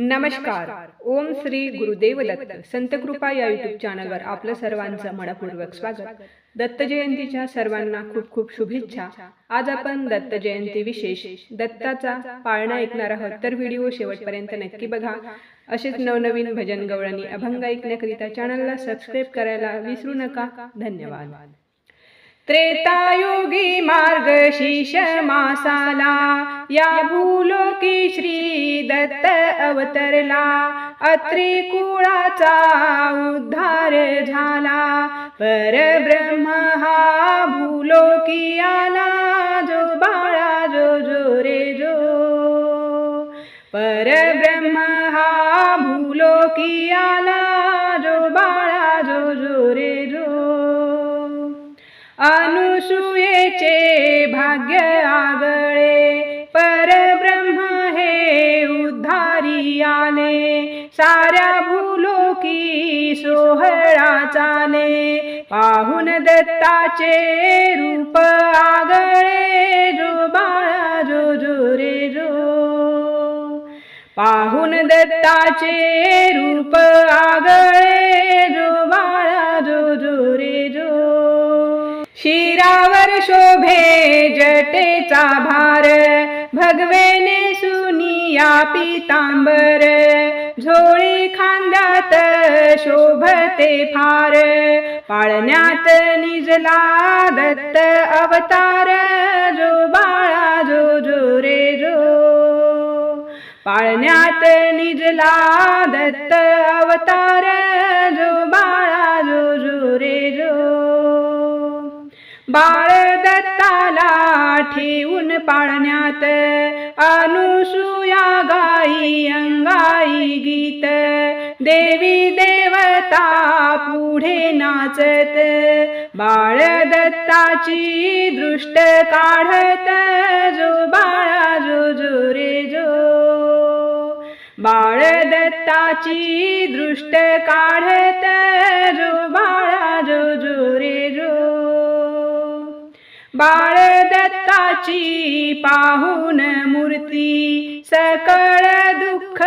नमस्कार. ओम श्री गुरुदेव दत्त संत कृपा या युट्यूब चॅनलवर आपलं सर्वांचं मनपूर्वक स्वागत. दत्त जयंतीच्या सर्वांना खूप खूप शुभेच्छा. आज आपण दत्त जयंती विशेष दत्ताचा पाळणा ऐकणार आहोत. तर व्हिडिओ शेवटपर्यंत नक्की बघा. असेच नवनवीन भजन गवळणी अभंग ऐकण्याकरिता चॅनलला सबस्क्राईब करायला विसरू नका. धन्यवाद. त्रेतायुगी मार्ग शीश मासाला या भूलोकी श्री दत्त अवतरला अत्री कुळाचा उद्धार झाला. परब्रह्म हा भूलोकी आला जो बाळा जो जो रे जो. परब्रह्म हा भूलोकी आला भाग्य आगळे परब्रह्म हे उद्धारी आले. साऱ्या भूलोकी सोहळा चाले. पाहून दत्ताचे रूप आगळे जो बाळा जो जो रे जो. पाहून दत्ताचे रूप आगळे जटेचा भार. भगवेने सुनिया पितांबर. झोळी खांद्यात शोभते फार. पाळण्यात निजला दत्त अवतार. जो बाळा जो जो रे जो. पाळण्यात निजला दत्त अवतार. जो बाळा जो जो रे जो. बाळ दत्ताला ठेवून पाळण्यात. अनुसूया गाई अंगाई गीत. देवी देवता पुढे नाचत. बाळ दत्ताची दृष्ट काढत. जो बाळा जो जो रे जो. बाळ दत्ताची दृष्ट काढत. जो बाळा जो जो जो बाळ दत्ताची पाहून मूर्ती सकळ दुःख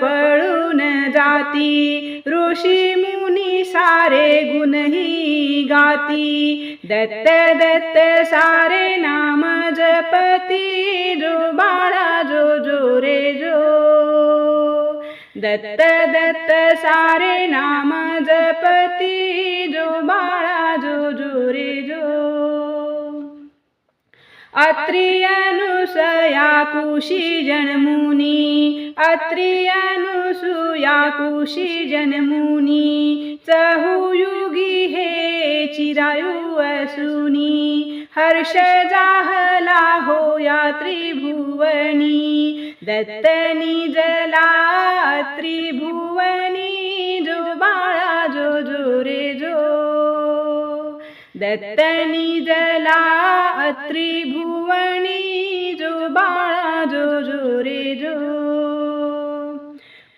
पळून जाती. ऋषी मुनी सारे गुणही गाती. दत्त दत्त सारे नाम जपती. जो बाळा जो जो रे जो. दत्त दत्त सारे नाम जपती. जो बाळा जो जो रे जो अत्रियनुसया कुशी जनमुनी अत्रियनुसुया कुशी जनमुनी चहुयुगी हे चिरायु असुनी हर्ष जाहला हो या त्रिभुवनी दत्तनी जला त्रिभुवनी जो बाळा जो जो रे जो। दत्तनी जला त्रिभुवनी जो बाळा जो जो रे जो.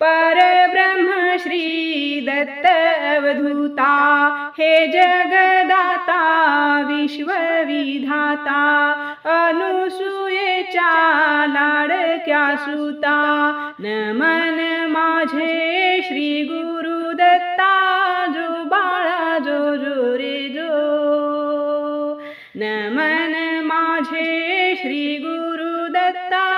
परब्रह्म श्री दत्त अवधूता हे जगदाता विश्वविधाता अनुसूयेच्या लाडक्या सुता. नमन माझे श्री गुरु श्री गुरु दत्ता